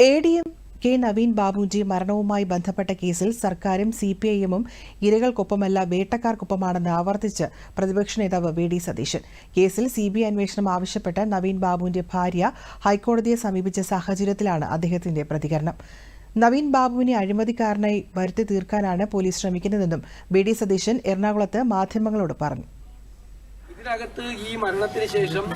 A D M K Naveen Babuji മരണവുമായി ബന്ധപ്പെട്ട കേസിൽ സർക്കാരും സി പി ഐ എമ്മും ഇരകൾക്കൊപ്പമല്ല വേട്ടക്കാർക്കൊപ്പമാണെന്ന് ആവർത്തിച്ച് പ്രതിപക്ഷ നേതാവ് വി ഡി സതീശൻ. കേസിൽ സി ബി ഐ അന്വേഷണം ആവശ്യപ്പെട്ട് നവീൻ ബാബുവിന്റെ ഭാര്യ ഹൈക്കോടതിയെ സമീപിച്ച സാഹചര്യത്തിലാണ് അദ്ദേഹത്തിന്റെ പ്രതികരണം. നവീൻ ബാബുവിനെ അഴിമതിക്കാരനായി വരുത്തി തീർക്കാനാണ് പോലീസ് ശ്രമിക്കുന്നതെന്നും വി ഡി സതീശൻ എറണാകുളത്ത് മാധ്യമങ്ങളോട് പറഞ്ഞു. ഇതിനകത്ത് ഈ മരണത്തിന് ശേഷം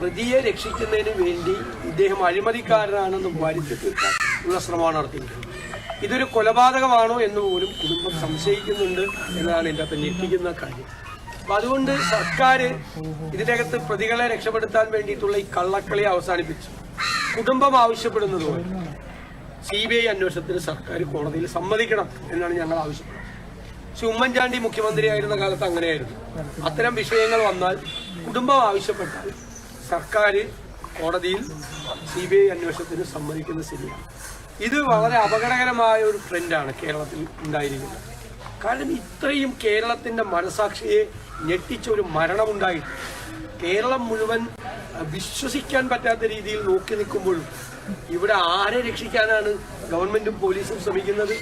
പ്രതിയെ രക്ഷിക്കുന്നതിന് വേണ്ടി ഇദ്ദേഹം അഴിമതിക്കാരനാണെന്ന് വരുത്തി തീർക്കാൻ ഉള്ള ശ്രമമാണ് നടത്തിയിരിക്കുന്നത്. ഇതൊരു കൊലപാതകമാണോ എന്ന് പോലും കുടുംബം സംശയിക്കുന്നുണ്ട് എന്നാണ് എന്റെ അകത്ത് ഞെട്ടിക്കുന്ന കാര്യം. അപ്പൊ അതുകൊണ്ട് സർക്കാർ ഇതിനകത്ത് പ്രതികളെ രക്ഷപ്പെടുത്താൻ വേണ്ടിയിട്ടുള്ള ഈ കള്ളക്കളി അവസാനിപ്പിച്ചു. കുടുംബം ആവശ്യപ്പെടുന്നത് പോലെ സി ബി ഐ അന്വേഷണത്തിന് സർക്കാർ കോടതിയിൽ സമ്മതിക്കണം എന്നാണ് ഞങ്ങൾ ആവശ്യപ്പെടുന്നത്. പക്ഷെ ഉമ്മൻചാണ്ടി മുഖ്യമന്ത്രിയായിരുന്ന കാലത്ത് അങ്ങനെയായിരുന്നു. അത്തരം വിഷയങ്ങൾ വന്നാൽ കുടുംബം ആവശ്യപ്പെട്ടാൽ സർക്കാർ കോടതിയിൽ സി ബി ഐ അന്വേഷണത്തിന് സമ്മതിക്കുന്ന ശരിയാണ് ഇത് വളരെ അപകടകരമായ ഒരു ട്രെൻഡാണ് കേരളത്തിൽ ഉണ്ടായിരിക്കുന്നത്. കാരണം ഇത്രയും കേരളത്തിന്റെ മനസാക്ഷിയെ ഞെട്ടിച്ച ഒരു മരണമുണ്ടായിട്ട് കേരളം മുഴുവൻ വിശ്വസിക്കാൻ പറ്റാത്ത രീതിയിൽ നോക്കി നിൽക്കുമ്പോഴും ഇവിടെ ആരെ രക്ഷിക്കാനാണ് ഗവൺമെന്റും പോലീസും ശ്രമിക്കുന്നത്?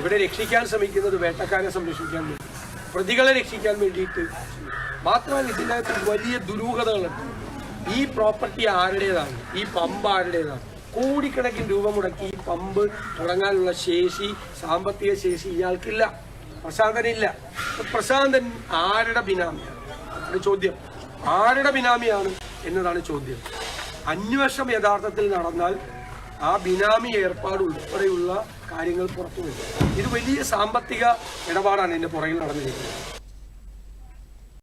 ഇവിടെ രക്ഷിക്കാൻ ശ്രമിക്കുന്നത് വേട്ടക്കാരെ സംരക്ഷിക്കാൻ വേണ്ടി പ്രതികളെ രക്ഷിക്കാൻ വേണ്ടിയിട്ട് മാത്രമല്ല ഇതിനകത്ത് വലിയ ദുരൂഹതകളുണ്ട് ഈ പ്രോപ്പർട്ടി ആരുടേതാണ്? ഈ പമ്പ് ആരുടേതാണ്? കോടിക്കണക്കിന് രൂപ മുടക്കി ഈ പമ്പ് തുടങ്ങാനുള്ള ശേഷി സാമ്പത്തിക ശേഷി ഇയാൾക്കില്ല. പ്രശാന്തനില്ല. പ്രശാന്തൻ ആരുടെ ബിനാമിയാണ്? ചോദ്യം. ആരുടെ ബിനാമിയാണ് എന്നതാണ് ചോദ്യം. അന്വേഷണം യഥാർത്ഥത്തിൽ നടന്നാൽ ആ ബിനാമി ഏർപ്പാട് ഉൾപ്പെടെയുള്ള കാര്യങ്ങൾ പുറത്തു വരും ഇത് വലിയ സാമ്പത്തിക ഇടപാടാണ് എന്റെ പുറകിൽ നടന്നിരിക്കുന്നത്.